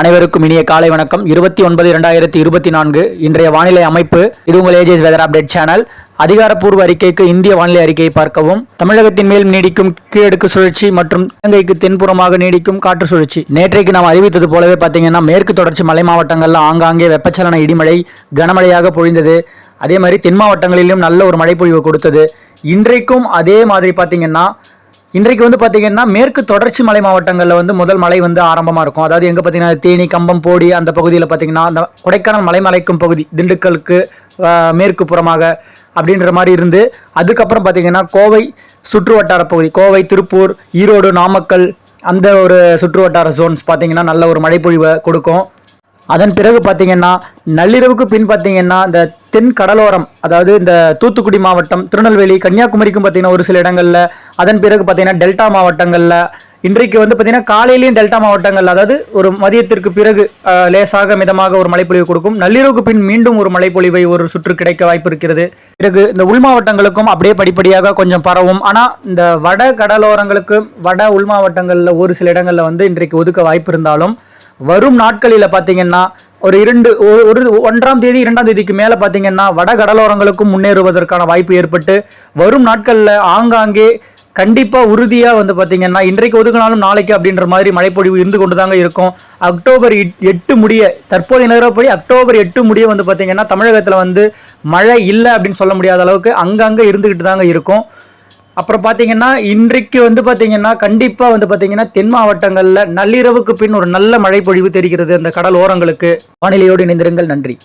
அனைவருக்கும் இனிய காலை வணக்கம். இருபத்தி ஒன்பது இரண்டாயிரத்தி இருபத்தி நான்கு இன்றைய வானிலை அமைப்பு. இது உங்கள் ஏஜேஸ் வெதர் அப்டேட் சேனல் அதிகாரப்பூர்வ அறிக்கைக்கு இந்திய வானிலை அறிக்கையை பார்க்கவும். தமிழகத்தின் மேல் நீடிக்கும் கீழடுக்கு சுழற்சி மற்றும் இலங்கைக்கு தென்புறமாக நீடிக்கும் காற்று சுழற்சி. நேற்றைக்கு நாம் அறிவித்தது போலவே பார்த்தீங்கன்னா மேற்கு தொடர்ச்சி மலை மாவட்டங்கள்ல ஆங்காங்கே வெப்பச்சலன இடிமழை கனமழையாக பொழிந்தது. அதே மாதிரி தென் மாவட்டங்களிலும் நல்ல ஒரு மழைப்பொழிவு கொடுத்தது. இன்றைக்கும் அதே மாதிரி பார்த்தீங்கன்னா இன்றைக்கு வந்து பார்த்தீங்கன்னா மேற்கு தொடர்ச்சி மலை மாவட்டங்களில் வந்து முதல் மழை வந்து ஆரம்பமாக இருக்கும். அதாவது எங்கே பார்த்தீங்கன்னா தேனி கம்பம் போடி அந்த பகுதியில் பார்த்தீங்கன்னா அந்த கொடைக்கானல் மலை மலைக்கும் பகுதி திண்டுக்கலுக்கு மேற்கு புறமாக அப்படின்ற மாதிரி இருந்து அதுக்கப்புறம் பார்த்தீங்கன்னா கோவை சுற்று வட்டார பகுதி கோவை திருப்பூர் ஈரோடு நாமக்கல் அந்த ஒரு சுற்று வட்டார ஜோன்ஸ் பார்த்தீங்கன்னா நல்ல ஒரு மழைப்பொழிவை கொடுக்கும். அதன் பிறகு பார்த்தீங்கன்னா நள்ளிரவுக்கு பின் பார்த்தீங்கன்னா இந்த தென் கடலோரம் அதாவது இந்த தூத்துக்குடி மாவட்டம் திருநெல்வேலி கன்னியாகுமரிக்கும் பார்த்தீங்கன்னா ஒரு சில இடங்களில் அதன் பிறகு பார்த்தீங்கன்னா டெல்டா மாவட்டங்களில் இன்றைக்கு வந்து பார்த்தீங்கன்னா காலையிலையும் டெல்டா மாவட்டங்கள் அதாவது ஒரு மதியத்திற்கு பிறகு லேசாக மிதமாக ஒரு மழைப்பொழிவு கொடுக்கும். நள்ளிரவுக்கு பின் மீண்டும் ஒரு மழைப்பொழிவை ஒரு சுற்று கிடைக்க வாய்ப்பு இருக்கிறது. பிறகு இந்த உள் மாவட்டங்களுக்கும் அப்படியே படிப்படியாக கொஞ்சம் பரவும். ஆனால் இந்த வட கடலோரங்களுக்கு வட உள் மாவட்டங்களில் ஒரு சில இடங்களில் வந்து இன்றைக்கு ஒதுக்க வாய்ப்பு இருந்தாலும் வரும் நாட்களில் பார்த்தீங்கன்னா ஒரு இரண்டு ஒரு ஒரு ஒன்றாம் தேதி இரண்டாம் தேதிக்கு மேலே பார்த்தீங்கன்னா வட கடலோரங்களுக்கும் முன்னேறுவதற்கான வாய்ப்பு ஏற்பட்டு வரும் நாட்களில் ஆங்காங்கே கண்டிப்பாக உறுதியாக வந்து பார்த்தீங்கன்னா இன்றைக்கு ஒதுக்கினாலும் நாளைக்கு அப்படின்ற மாதிரி மழைப்பொழிவு இருந்து கொண்டு தாங்க இருக்கும். அக்டோபர் எட்- எட்டு முடிய தற்போதைய நிலவரப்படி அக்டோபர் எட்டு முடிய வந்து பார்த்தீங்கன்னா தமிழகத்தில் வந்து மழை இல்லை அப்படின்னு சொல்ல முடியாத அளவுக்கு அங்கங்கே இருந்துக்கிட்டு தாங்க இருக்கும். அப்புறம் பார்த்தீங்கன்னா இன்றைக்கு வந்து பார்த்தீங்கன்னா கண்டிப்பாக வந்து பார்த்தீங்கன்னா தென் மாவட்டங்களில் நள்ளிரவுக்கு பின் ஒரு நல்ல மழை பொழிவு தெரிகிறது அந்த கடல் ஓரங்களுக்கு. வானிலையோடு இணைந்திருங்கள். நன்றி.